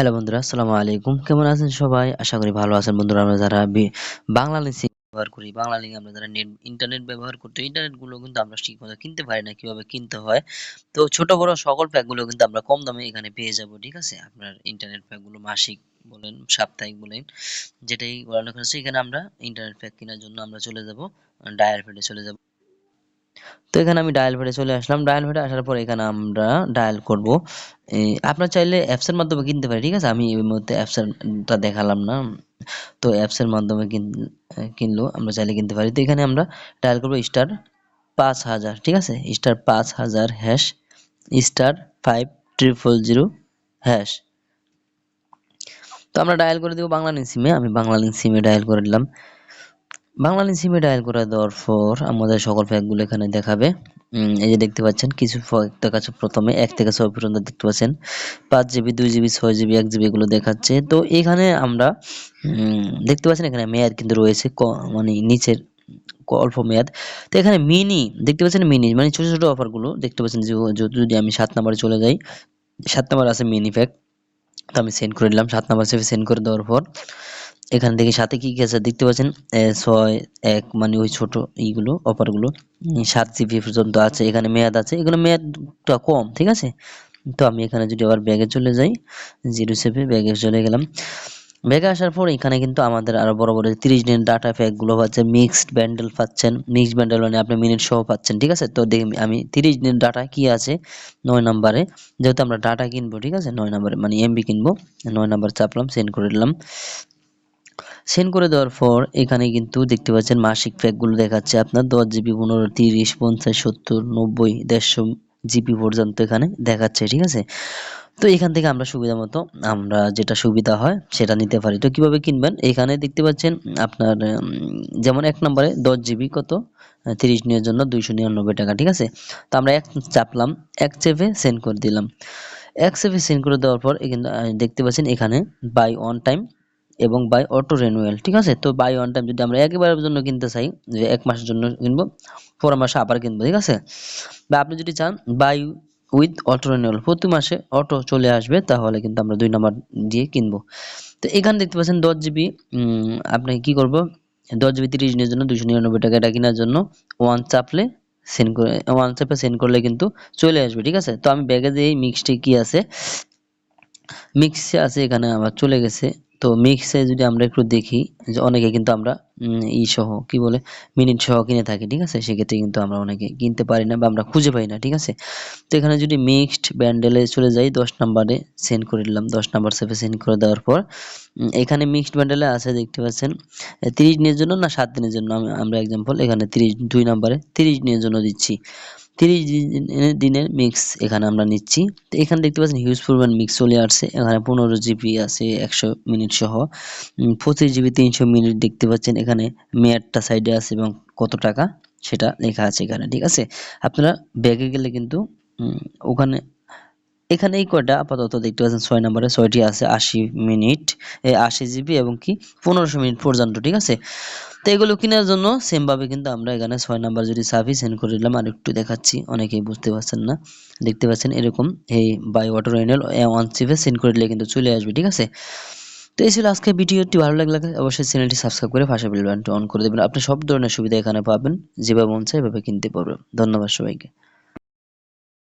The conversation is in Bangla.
হ্যালো বন্ধুরা, আসসালামু আলাইকুম। কেমন আছেন সবাই? আশা করি ভালো আছেন। বন্ধুরা, আমরা যারা বাংলা লিঙ্ক ব্যবহার করি, বাংলা লিঙ্ক আমরা যারা নেট ইন্টারনেট ব্যবহার করতে ইন্টারনেটগুলো কিন্তু আমরা ঠিক মতো কিনতে পারি না, কীভাবে কিনতে হয়। তো ছোট, বড় সকল প্যাকগুলো কিন্তু আমরা কম দামে এখানে পেয়ে যাব, ঠিক আছে? আপনার ইন্টারনেট প্যাকগুলো মাসিক বলেন, সাপ্তাহিক বলেন, যেটাই বলানো হচ্ছে, এখানে আমরা ইন্টারনেট প্যাক কেনার জন্য আমরা চলে যাব ডায়ার পেডে চলে যাব। তো এখানে আমি ডায়াল ভেটে চলে আসলাম। ডায়াল ভেটে আসার পর এখানে আমরা ডায়াল করব। আপনার চাইলে অ্যাপসের মাধ্যমে কিনতে পারি ঠিক আছে? আমি এই মুহূর্তে অ্যাপসেরটা দেখালাম না। তো অ্যাপসের মাধ্যমে কিনলেও আমরা চাইলে কিনতে পারি। তো এখানে আমরা ডায়াল করব স্টার পাঁচ হাজার, ঠিক আছে? স্টার পাঁচ হাজার hash star five triple zero hash তো আমরা ডায়াল করে দেবো বাংলা সিমে আমি বাংলা সিমে ডায়াল করে দিলাম। বাংলালিন সিমে ডায়াল করে দেওয়ার পর আমাদের সকল প্যাকগুলো এখানে দেখাবে। এই যে দেখতে পাচ্ছেন, কিছু দেখাচ্ছে প্রথমে, এক থেকে ছয় পর্যন্ত দেখতে পাচ্ছেন। পাঁচ জিবি দুই জিবি ছয় জিবি এক জিবি এগুলো দেখাচ্ছে। তো এখানে আমরা দেখতে পাচ্ছেন এখানে মেয়াদ কিন্তু রয়েছে মানে নিচের অল্প মেয়াদ। তো এখানে মিনি দেখতে পাচ্ছেন মিনি মানে ছোট ছোট অফারগুলো দেখতে পাচ্ছেন যদি আমি সাত নাম্বারে চলে যাই, সাত নাম্বার আছে মিনি প্যাক তো আমি সেন্ড করে দিলাম, সাত নাম্বার সেন্ড করে দেওয়ার পর। এখান থেকে সাথে কি কি আছে দেখতে পাচ্ছেন? ছয়, এক মানে ওই ছোট এইগুলো অফারগুলো সাত জিবি পর্যন্ত আছে, এখানে মেয়াদ আছে। এগুলো মেয়াদটা কম, ঠিক আছে? তো আমি এখানে যদি আবার ব্যাগে চলে যাই, জিরো সেভে ব্যাগে চলে গেলাম। ব্যাগে আসার পর এখানে কিন্তু আমাদের আরও বড় বড় তিরিশ দিন ডাটা গুলো পাচ্ছেন মিক্সড ব্যান্ডেল পাচ্ছেন। মিক্সড ব্যান্ডেল মানে আপনি মিনিট সহ পাচ্ছেন, ঠিক আছে? তো দেখি, আমি তিরিশ দিন ডাটা কি আছে? নয় নাম্বারে। যেহেতু আমরা ডাটা কিনবো, ঠিক আছে? নয় নাম্বারে মানে এমবি কিনবো। নয় নাম্বার চাপলাম সেন্ড করে দিলাম। সেন্ড করে দেওয়ার পর এখানে কিন্তু দেখতে পাচ্ছেন মাসিক প্যাকগুলো দেখাচ্ছে আপনার দশ জিবি, পনেরো, তিরিশ, পঞ্চাশ, সত্তর, নব্বই, দেড়শো জিবি পর্যন্ত এখানে দেখাচ্ছে, ঠিক আছে? তো এখান থেকে আমরা সুবিধা মতো আমরা যেটা সুবিধা হয় সেটা নিতে পারি। তো কীভাবে কিনবেন? এখানে দেখতে পাচ্ছেন আপনার যেমন এক নম্বরে দশ জিবি কত? তিরিশ নিয়ের জন্য দুইশো নিরানব্বই টাকা, ঠিক আছে? তো আমরা এক চাপলাম, এক চেপে সেন্ড করে দিলাম। এক চেপে সেন্ড করে দেওয়ার পর দেখতে পাচ্ছেন এখানে বাই অন টাইম এবং বাই অটো রেনুয়াল ঠিক আছে? তো বাই ওয়ান টাইম যদি আমরা একেবারের জন্য কিনতে চাই, যে এক মাসের জন্য কিনবো, পরের মাসে আবার কিনবো, ঠিক আছে? বা আপনি যদি চান বাই উইথ অটো রেনুয়াল প্রতি মাসে অটো চলে আসবে, তাহলে কিন্তু আমরা দুই নাম্বার দিয়ে কিনবো। তো এখানে দেখতে পাচ্ছেন দশ জিবি আপনি কি করব? দশ জিবি তিরিশ দিনের জন্য দুশো নিরানব্বই টাকা এটা কেনার জন্য ওয়ান চাপলে সেন্ড করে ওয়ান চাপে সেন্ড করলে কিন্তু চলে আসবে, ঠিক আছে? তো আমি ব্যাগে দিয়ে মিক্সটি কি আছে মিক্সে আছে, এখানে আবার চলে গেছে। তো মিক্সে যদি আমরা একটু দেখি, যে অনেকে কিন্তু আমরা ই সহ, কি বলে মিনিট সহ কিনে থাকি, ঠিক আছে? সেক্ষেত্রে কিন্তু আমরা অনেকে কিনতে পারি না বা আমরা খুঁজে পাই না, ঠিক আছে? তো এখানে যদি মিক্সড ব্যান্ডেলে চলে যাই, দশ নাম্বারে সেন্ড করে দিলাম, দশ নাম্বার সেভে সেন্ড করে দেওয়ার পর এখানে মিক্সড ব্যান্ডেলে আছে, দেখতে পাচ্ছেন তিরিশ দিনের জন্য না সাত দিনের জন্য? আমরা এক্সাম্পল এখানে তিরিশ, দুই নাম্বারে তিরিশ দিনের জন্য দিচ্ছি। তিরিশ দিনের মিক্স এখানে আমরা নিচ্ছি। তো এখানে দেখতে পাচ্ছেন হিউজ পরিমাণ মিক্স চলে আসছে। এখানে পনেরো জিবি আছে, একশো মিনিট সহ। পঁচিশ জিবি তিনশো মিনিট দেখতে পাচ্ছেন এখানে মেয়ারটা সাইডে আছে এবং কত টাকা সেটা লেখা আছে এখানে, ঠিক আছে? আপনারা ব্যাগে গেলে কিন্তু ওখানে এখানে এই কয়টা? আপাতত দেখতে পাচ্ছেন ছয় নম্বরে ছয়টি আছে, আশি মিনিট আশি জিবি এবং কি পনেরোশো মিনিট পর্যন্ত, ঠিক আছে? তো এগুলো কেনার জন্য সেম ভাবে কিন্তু আমরা এখানে ছয় নাম্বার যদি সার্ভিস সেন্ড করে দিলাম, আর একটু দেখাচ্ছি, অনেকেই বুঝতে পারছেন না। দেখতে পাচ্ছেন এরকম, এই বাই ওয়াটার রেনেল ওয়ান সিভে সেন্ড করে দিলে কিন্তু চলে আসবে, ঠিক আছে? তো এই ছিল আজকে ভিডিওটি, ভালো লাগলে অবশ্যই চ্যানেলটি সাবস্ক্রাইব করে পাশে বেল অন করে দেবেন। আপনি সব ধরনের সুবিধা এখানে পাবেন, যেভাবে মন চায় এভাবে কিনতে পারবেন। ধন্যবাদ সবাইকে।